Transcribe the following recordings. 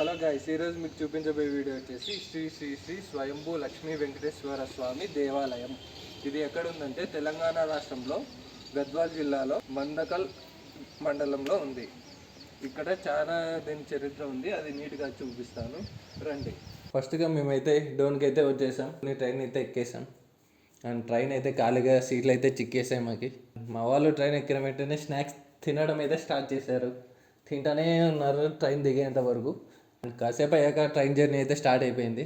Hello guys ఈరోజు మీకు చూపించబోయే వీడియో వచ్చేసి శ్రీ శ్రీ శ్రీ స్వయంభూ లక్ష్మీ వెంకటేశ్వర స్వామి దేవాలయం. ఇది ఎక్కడ ఉందంటే తెలంగాణ రాష్ట్రంలో గద్వాల్ జిల్లాలో మందకల్ మండలంలో ఉంది. ఇక్కడ చాలా దీని చరిత్ర ఉంది అది నీట్గా చూపిస్తాను. రండి. ఫస్ట్గా మేమైతే డోన్కి అయితే వచ్చేసాం. నీ ట్రైన్ అయితే ఎక్కేసాం. అండ్ ట్రైన్ అయితే ఖాళీగా సీట్లు అయితే చిక్కేసాయి మాకి. మా వాళ్ళు ట్రైన్ ఎక్కిన వెంటనే స్నాక్స్ తినడం అయితే స్టార్ట్ చేశారు. తింటానే ఉన్నారు ట్రైన్ దిగేంత వరకు. అండ్ కాసేపు అయ్యాక ట్రైన్ జర్నీ అయితే స్టార్ట్ అయిపోయింది.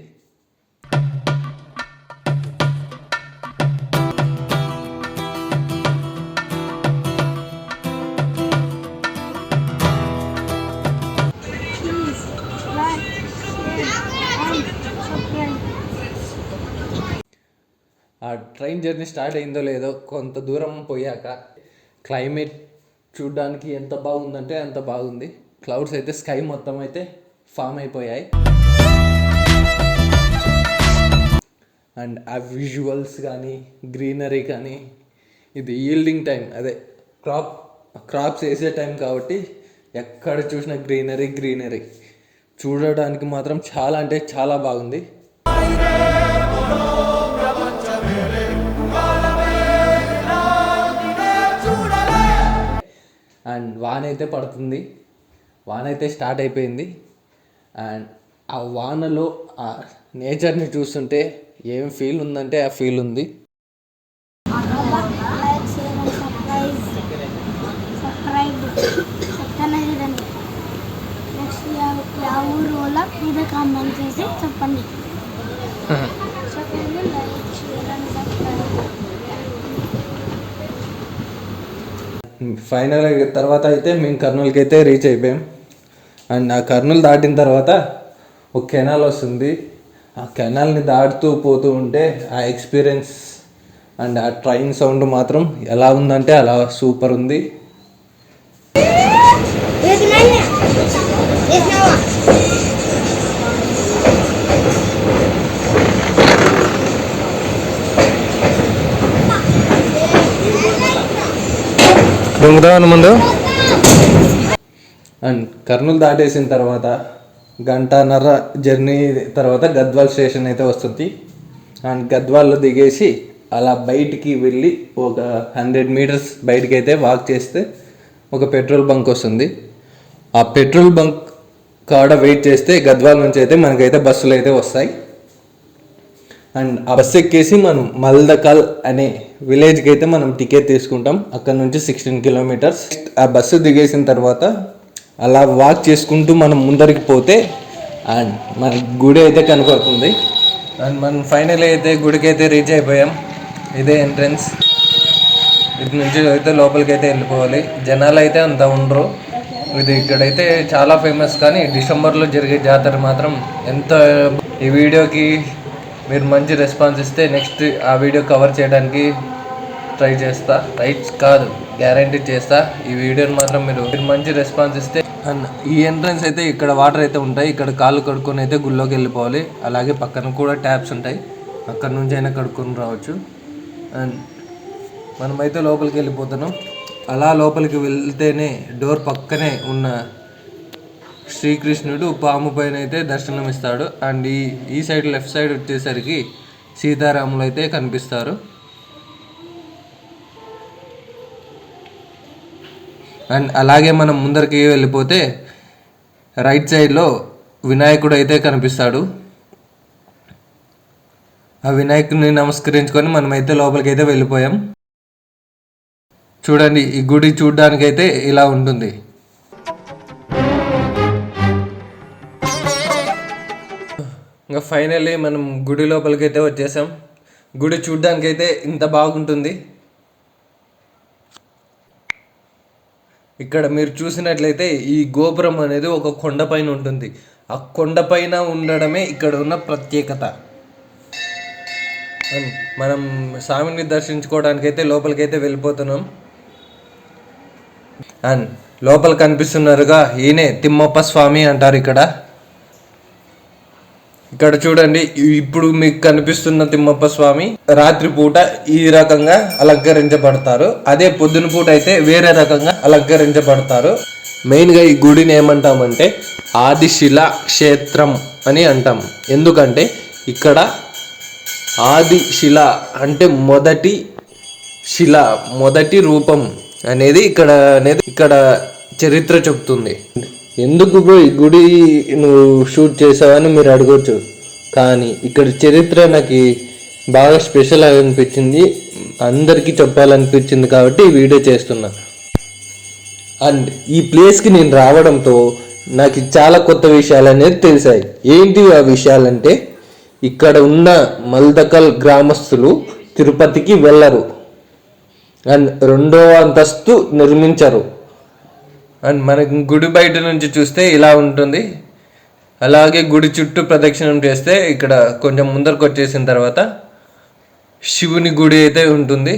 ఆ ట్రైన్ జర్నీ స్టార్ట్ అయిందో లేదో కొంత దూరం పోయాక క్లైమేట్ చూడడానికి ఎంత బాగుందంటే అంత బాగుంది. క్లౌడ్స్ అయితే స్కై మొత్తం అయితే ఫామ్ అయిపోయాయి. అండ్ ఆ విజువల్స్ కానీ గ్రీనరీ కానీ ఇది ఈల్డింగ్ టైం అదే క్రాప్ క్రాప్స్ వేసే టైం కాబట్టి ఎక్కడ చూసినా గ్రీనరీ గ్రీనరీ. చూడడానికి మాత్రం చాలా అంటే చాలా బాగుంది. అండ్ వాన్ అయితే పడుతుంది. వాన్ అయితే స్టార్ట్ అయిపోయింది. అండ్ ఆ వానలో ఆ నేచర్ని చూస్తుంటే ఏం ఫీల్ ఉందంటే ఆ ఫీల్ ఉంది. మీద కామెంట్ చేసి చెప్పండి చెప్పండి like share and subscribe final తర్వాత అయితే మేము కర్నూలుకి అయితే రీచ్ అయిపోయాం. అండ్ ఆ కర్నూలు దాటిన తర్వాత ఒక కెనాల్ వస్తుంది. ఆ కెనాల్ని దాటుతూ పోతూ ఉంటే ఆ ఎక్స్పీరియన్స్ అండ్ ఆ ట్రైన్ సౌండ్ మాత్రం ఎలా ఉందంటే అలా సూపర్ ఉంది. ముందు అండ్ కర్నూలు దాటేసిన తర్వాత గంటన్నర జర్నీ తర్వాత గద్వాల్ స్టేషన్ అయితే వస్తుంది. అండ్ గద్వాల్లో దిగేసి అలా బయటికి వెళ్ళి ఒక హండ్రెడ్ మీటర్స్ బయటికి అయితే వాక్ చేస్తే ఒక పెట్రోల్ బంక్ వస్తుంది. ఆ పెట్రోల్ బంక్ కాడ వెయిట్ చేస్తే గద్వాల్ నుంచి అయితే మనకైతే బస్సులు అయితే వస్తాయి. అండ్ ఆ బస్సు ఎక్కేసి మనం మల్దకల్ అనే విలేజ్కి అయితే మనం టికెట్ తీసుకుంటాం. అక్కడ నుంచి సిక్స్టీన్ కిలోమీటర్స్. ఆ బస్సు దిగేసిన తర్వాత అలా వాక్ చేసుకుంటూ మనం ముందరికి పోతే అండ్ మన గుడి అయితే కనపడుతుంది. అండ్ మనం ఫైనల్ అయితే గుడికి అయితే రీచ్ అయిపోయాం ఇదే ఎంట్రన్స్ ఇటు నుంచి అయితే లోపలికి అయితే వెళ్ళిపోవాలి. జనాలు అయితే అంత ఉండరు. ఇది ఇక్కడైతే చాలా ఫేమస్ కానీ డిసెంబర్లో జరిగే జాతర మాత్రం ఎంత ఈ వీడియోకి మీరు మంచి రెస్పాన్స్ ఇస్తే నెక్స్ట్ ఆ వీడియో కవర్ చేయడానికి ట్రై చేస్తా. రైట్స్ కాదు గ్యారంటీ చేస్తా. ఈ వీడియోని మాత్రం మీరు మీరు మంచి రెస్పాన్స్ ఇస్తే అండ్ ఈ ఎంట్రన్స్ అయితే ఇక్కడ వాటర్ అయితే ఉంటాయి. ఇక్కడ కాళ్ళు కడుక్కొని అయితే గుళ్ళోకి వెళ్ళిపోవాలి. అలాగే పక్కన కూడా ట్యాప్స్ ఉంటాయి. అక్కడ నుంచి అయినా కడుక్కొని రావచ్చు. అండ్ మనమైతే లోపలికి వెళ్ళిపోతున్నాం. అలా లోపలికి వెళ్తేనే డోర్ పక్కనే ఉన్న శ్రీకృష్ణుడు పాము పైన అయితే దర్శనం ఇస్తాడు అండ్ ఈ ఈ సైడ్ లెఫ్ట్ సైడ్ వచ్చేసరికి సీతారాములు అయితే కనిపిస్తారు. అండ్ అలాగే మనం ముందరికి వెళ్ళిపోతే రైట్ సైడ్లో వినాయకుడు అయితే కనిపిస్తాడు. ఆ వినాయకుడిని నమస్కరించుకొని మనమైతే లోపలికి అయితే వెళ్ళిపోయాం. చూడండి ఈ గుడి చూడడానికైతే ఇలా ఉంటుంది. ఇంకా ఫైనల్లీ మనం గుడి లోపలికైతే వచ్చేసాం. గుడి చూడ్డానికి ఇంత బాగుంటుంది. ఇక్కడ మీరు చూసినట్లయితే ఈ గోపురం అనేది ఒక కొండపైన ఉంటుంది. ఆ కొండపైన ఉండడమే ఇక్కడ ఉన్న ప్రత్యేకత. అండ్ మనం స్వామిని దర్శించుకోవడానికి అయితే లోపలికైతే వెళ్ళిపోతున్నాం. అండ్ లోపల కనిపిస్తున్నారుగా ఈయనే తిమ్మప్ప స్వామి అంటారు ఇక్కడ. ఇక్కడ చూడండి ఇప్పుడు మీకు కనిపిస్తున్న తిమ్మప్ప స్వామి రాత్రిపూట ఈ రకంగా అలంకరించబడతారు. అదే పొద్దున పూట అయితే వేరే రకంగా అలంకరించబడతారు. మెయిన్గా ఈ గుడిని ఏమంటామంటే ఆదిశిల క్షేత్రం అని అంటాం. ఎందుకంటే ఇక్కడ ఆది శిల అంటే మొదటి శిల మొదటి రూపం అనేది ఇక్కడ అనేది ఇక్కడ చరిత్ర చెప్తుంది ఎందుకు బ్రో ఈ గుడి నువ్వు షూట్ చేసావని మీరు అడగవచ్చు కానీ ఇక్కడ చరిత్ర నాకు బాగా స్పెషల్ అనిపించింది. అందరికీ చెప్పాలనిపించింది కాబట్టి ఈ వీడియో చేస్తున్నా. అండ్ ఈ ప్లేస్కి నేను రావడంతో నాకు చాలా కొత్త విషయాలు అనేది తెలిసాయి. ఏంటి ఆ విషయాలంటే ఇక్కడ ఉన్న మల్దకల్ గ్రామస్తులు తిరుపతికి వెళ్ళరు. అండ్ రెండో అంతస్తు నిర్మించరు. అండ్ మనకి గుడి బయట నుంచి చూస్తే ఇలా ఉంటుంది. అలాగే గుడి చుట్టూ ప్రదక్షిణం చేస్తే ఇక్కడ కొంచెం ముందరకు వచ్చేసిన తర్వాత శివుని గుడి అయితే ఉంటుంది.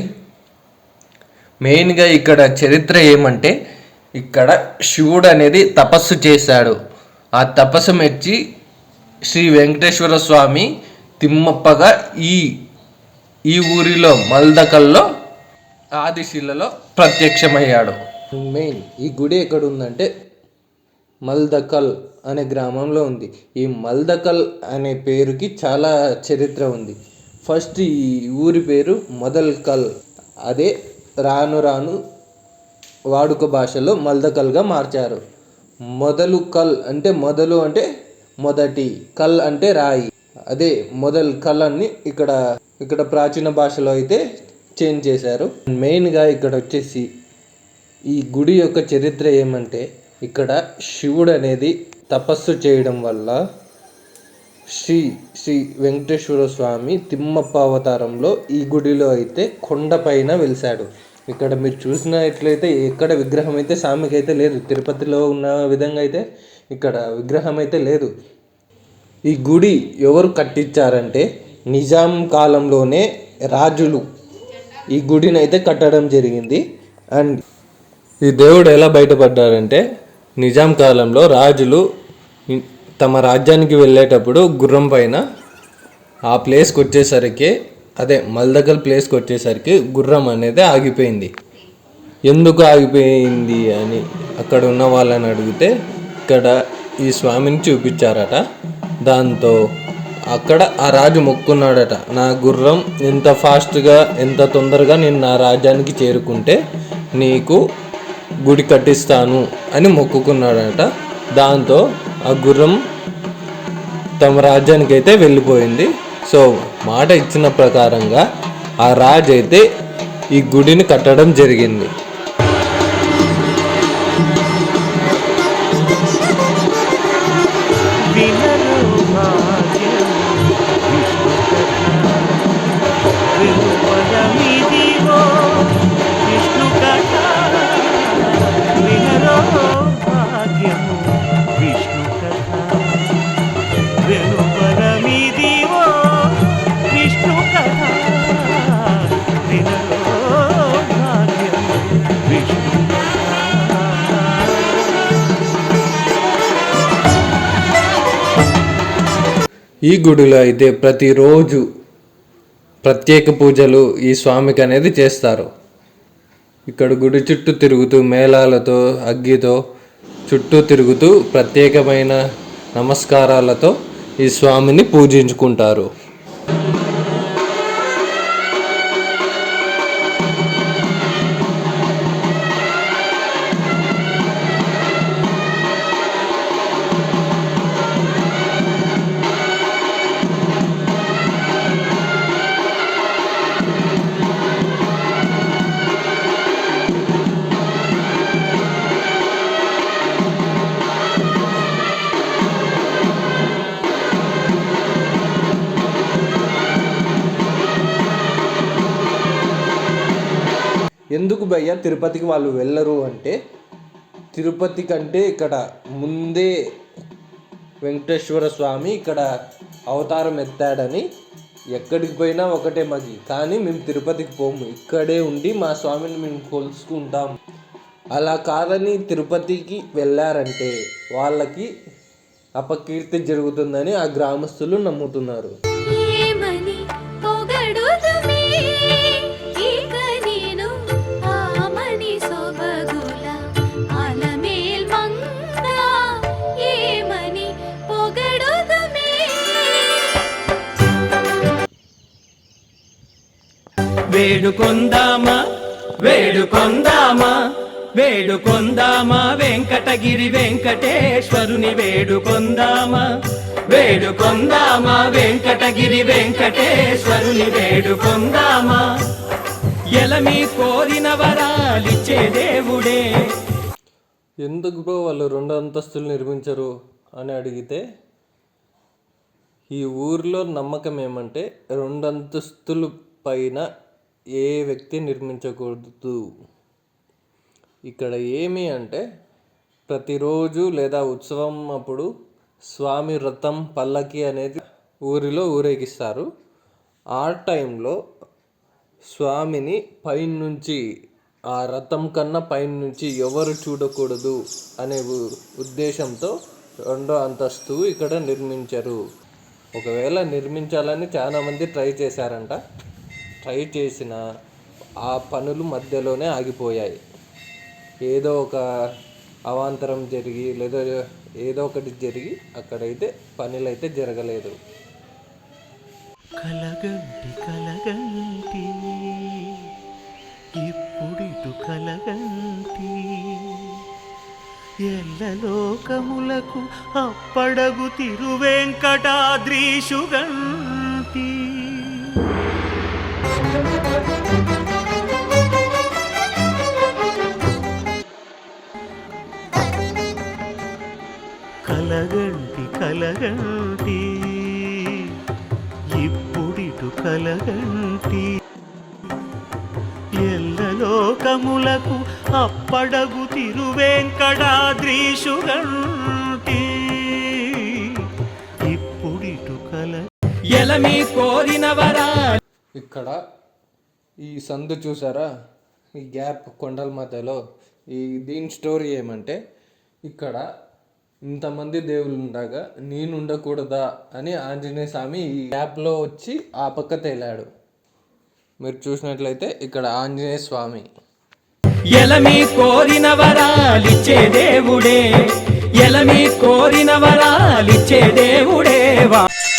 మెయిన్గా ఇక్కడ చరిత్ర ఏమంటే ఇక్కడ శివుడు అనేది తపస్సు చేశాడు. ఆ తపస్సు మెచ్చి శ్రీ వెంకటేశ్వర స్వామి తిమ్మప్పగా ఈ ఈ ఊరిలో మల్దకల్లో ఆదిశిలలో ప్రత్యక్షమయ్యాడు. మెయిన్ ఈ గుడి ఎక్కడ ఉందంటే మల్దకల్ అనే గ్రామంలో ఉంది. ఈ మల్దకల్ అనే పేరుకి చాలా చరిత్ర ఉంది. ఫస్ట్ ఈ ఊరి పేరు మొదల్కల్. అదే రాను రాను వాడుక భాషలో మల్దకల్గా మార్చారు. మొదలు కల్ అంటే మొదలు అంటే మొదటి కల్ అంటే రాయి. అదే మొదల్ కల్ అని ఇక్కడ ఇక్కడ ప్రాచీన భాషలో అయితే చేంజ్ చేశారు. మెయిన్గా ఇక్కడ వచ్చేసి ఈ గుడి యొక్క చరిత్ర ఏమంటే ఇక్కడ శివుడు అనేది తపస్సు చేయడం వల్ల శ్రీ శ్రీ వెంకటేశ్వర స్వామి తిమ్మప్ప అవతారంలో ఈ గుడిలో అయితే కొండపైన వెలిశాడు. ఇక్కడ మీరు చూసినట్లయితే ఎక్కడ విగ్రహం అయితే స్వామికి అయితే లేదు. తిరుపతిలో ఉన్న విధంగా అయితే ఇక్కడ విగ్రహం అయితే లేదు. ఈ గుడి ఎవరు కట్టించారంటే నిజాం కాలంలోనే రాజులు ఈ గుడిని అయితే కట్టడం జరిగింది. అండ్ ఈ దేవుడు ఎలా బయటపడ్డారంటే నిజాం కాలంలో రాజులు తమ రాజ్యానికి వెళ్ళేటప్పుడు గుర్రం పైన ఆ ప్లేస్కి వచ్చేసరికి అదే మల్దగల్ ప్లేస్కి వచ్చేసరికి గుర్రం అనేది ఆగిపోయింది. ఎందుకు ఆగిపోయింది అని అక్కడ ఉన్న వాళ్ళని అడిగితే ఇక్కడ ఈ స్వామిని చూపించారట. దాంతో అక్కడ ఆ రాజు మొక్కున్నాడట నా గుర్రం ఎంత ఫాస్ట్గా ఎంత తొందరగా నేను నా రాజ్యానికి చేరుకుంటే నీకు గుడి కట్టిస్తాను అని మొక్కుకున్నాడట. దాంతో ఆ గుర్రం తమ రాజ్యానికి అయితే వెళ్ళిపోయింది. సో మాట ఇచ్చిన ప్రకారంగా ఆ రాజు అయితే ఈ గుడిని కట్టడం జరిగింది. ఈ గుడిలో అయితే ప్రతిరోజు ప్రత్యేక పూజలు ఈ స్వామికి అనేది చేస్తారు. ఇక్కడ గుడి చుట్టూ తిరుగుతూ మేళాలతో అగ్గితో చుట్టూ తిరుగుతూ ప్రత్యేకమైన నమస్కారాలతో ఈ స్వామిని పూజించుకుంటారు. ఎందుకు భయ్య తిరుపతికి వాళ్ళు వెళ్ళరు అంటే తిరుపతి కంటే ఇక్కడ ముందే వెంకటేశ్వర స్వామి ఇక్కడ అవతారం ఎత్తాడని ఎక్కడికి పోయినా ఒకటే మాకి కానీ మేము తిరుపతికి పోము. ఇక్కడే ఉండి మా స్వామిని మేము కొలుసుకుంటాం. అలా కాదని తిరుపతికి వెళ్ళారంటే వాళ్ళకి అపకీర్తి జరుగుతుందని ఆ గ్రామస్తులు నమ్ముతున్నారు. వేడుకొందామా? వేడుకొందామా? వేడుకొందామా? వెంకటగిరి వెంకటేశ్వరుని వేడుకొందామా? వేడుకొందామా? వెంకటగిరి వెంకటేశ్వరుని వేడుకొందామా? ఎలమి కోరిన వరాలిచ్చే దేవుడే. ఎందుకు బ్రో వాళ్ళు రెండు అంతస్తులు నిర్మించరు అని అడిగితే ఈ ఊర్లో నమ్మకం ఏమంటే రెండు అంతస్తులు పైన ఏ వ్యక్తి నిర్మించకూడదు. ఇక్కడ ఏమి అంటే ప్రతిరోజు లేదా ఉత్సవం అప్పుడు స్వామి రథం పల్లకి అనేది ఊరిలో ఊరేగిస్తారు. ఆ టైంలో స్వామిని పైనుంచి ఆ రథం కన్నా పైనుంచి ఎవరు చూడకూడదు అనే ఉద్దేశంతో రెండో అంతస్తు ఇక్కడ నిర్మించరు. ఒకవేళ నిర్మించాలని చాలామంది ట్రై చేశారంట ట్రై చేసిన ఆ పనులు మధ్యలోనే ఆగిపోయాయి. ఏదో ఒక అవాంతరం జరిగి లేదా ఏదో ఒకటి జరిగి అక్కడైతే పనులు అయితే జరగలేదు. కలగంటి కలగంటి ఇప్పుడిటు కలగంటి. ఎల్లలోకములకు అప్పడగు తిరువెంకటాద్రీషుగంటి కలగంటి. ఇప్పుడిటు కలగంటి. ఎల్లలోకములకు అప్పడగు తిరువెంకటాద్రీషుగంటి. ఇప్పుడిటు కల. ఎలమి కోరిన వరా ఇక్కడ ఈ సందు చూసారా? ఈ గ్యాప్ కొండల మధ్యలో ఈ దీని స్టోరీ ఏమంటే ఇక్కడ ఇంతమంది దేవుళ్ళు ఉండగా నేను ఉండకూడదా అని ఆంజనేయ స్వామి ఈ యాప్లో వచ్చి ఆ పక్క తేలాడు. మీరు చూసినట్లయితే ఇక్కడ ఆంజనేయ స్వామి. ఎలమి కోరిన వరాలిచ్చే దేవుడే ఎలమి కోరిన వరాలిచ్చే దేవుడే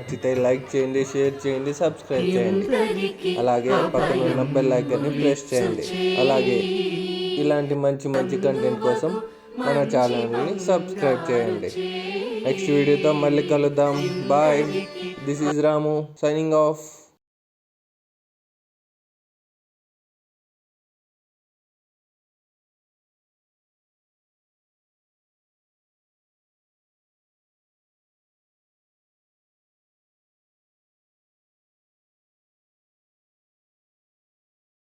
నచ్చితే లైక్ చేయండి షేర్ చేయండి సబ్స్క్రైబ్ చేయండి. అలాగే పక్కన ఉన్న బెల్ ఐకాన్ని ప్రెస్ చేయండి. అలాగే ఇలాంటి మంచి మంచి కంటెంట్ కోసం మన ఛానల్ని సబ్స్క్రైబ్ చేయండి. నెక్స్ట్ వీడియోతో మళ్ళీ కలుద్దాం. Bye this is Ramu signing off